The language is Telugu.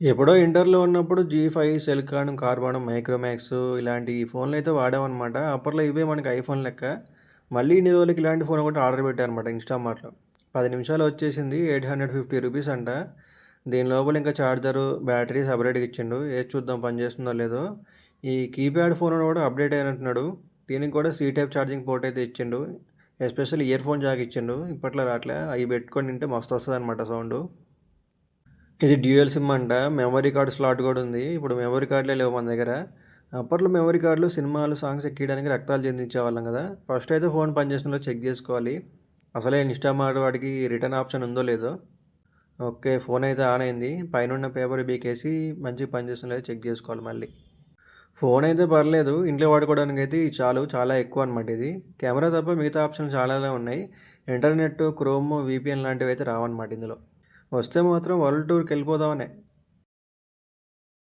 ఎప్పుడో ఇంటర్‌లో ఉన్నప్పుడు జీ ఫైవ్, సెల్‌కాన్, కార్బన్, మైక్రోమాక్స్ ఇలాంటి ఫోన్‌లు అయితే వాడామనమాట. అప్పట్లో ఇవే మనకి ఐఫోన్ లెక్క. మళ్ళీ ఇన్ని రోజులకి ఇలాంటి ఫోన్ ఒకటి ఆర్డర్ పెట్టానమాట ఇన్‌స్టామార్ట్‌లో. పది నిమిషాలు వచ్చేసింది. ఎయిట్ హండ్రెడ్ ఫిఫ్టీ రూపీస్ అంట. దీని లోపల ఇంకా చార్జరు, బ్యాటరీ సపరేట్గా ఇచ్చిండు. ఏది చూద్దాం పనిచేస్తుందో లేదో. ఈ కీప్యాడ్ ఫోన్ కూడా అప్డేట్ అయినట్టున్నాడు దీనికి కూడా సీ టైప్ ఛార్జింగ్ పోర్ట్ అయితే ఇచ్చిండు. ఎస్పెషల్లీ ఇయర్ ఫోన్ జాక్ ఇచ్చిండు. ఇప్పట్లో రాట్లే. అవి పెట్టుకొని తింటే మస్తు వస్తదనమాట సౌండు. ఇది డ్యూయల్ సిమ్ అంట. మెమరీ కార్డ్ స్లాట్ కూడా ఉంది. ఇప్పుడు మెమరీ కార్డ్‌లే లేవు మన దగ్గర. అప్పట్లో మెమరీ కార్డులు సినిమాలు, సాంగ్స్ ఎక్కియడానికి రక్తాలు చెందించేవాళ్ళం కదా! ఫస్ట్ అయితే ఫోన్ పనిచేస్తుందో చెక్ చేసుకోవాలి. అసలే ఇన్‌స్టామార్ట్ వాడికి రిటర్న్ ఆప్షన్ ఉందో లేదో. ఓకే. ఫోన్ అయితే ఆన్ అయింది. పైనున్న పేపర్ బీకేసి మంచిగా పనిచేస్తుందో చెక్ చేసుకోవాలి మళ్ళీ. ఫోన్ అయితే పర్లేదు. ఇంట్లో వాడుకోవడానికి ఇది చాలు. చాలా ఎక్కువ అనమాట ఇది. కెమెరా తప్ప మిగతా ఆప్షన్లు చాలానే ఉన్నాయి. ఇంటర్నెట్, క్రోమ్, వీపీఎన్ లాంటివి అయితే రావన్నమాట ఇందులో. వస్తే మాత్రం వరల్డ్ టూర్‌కి వెళ్ళిపోదామనే.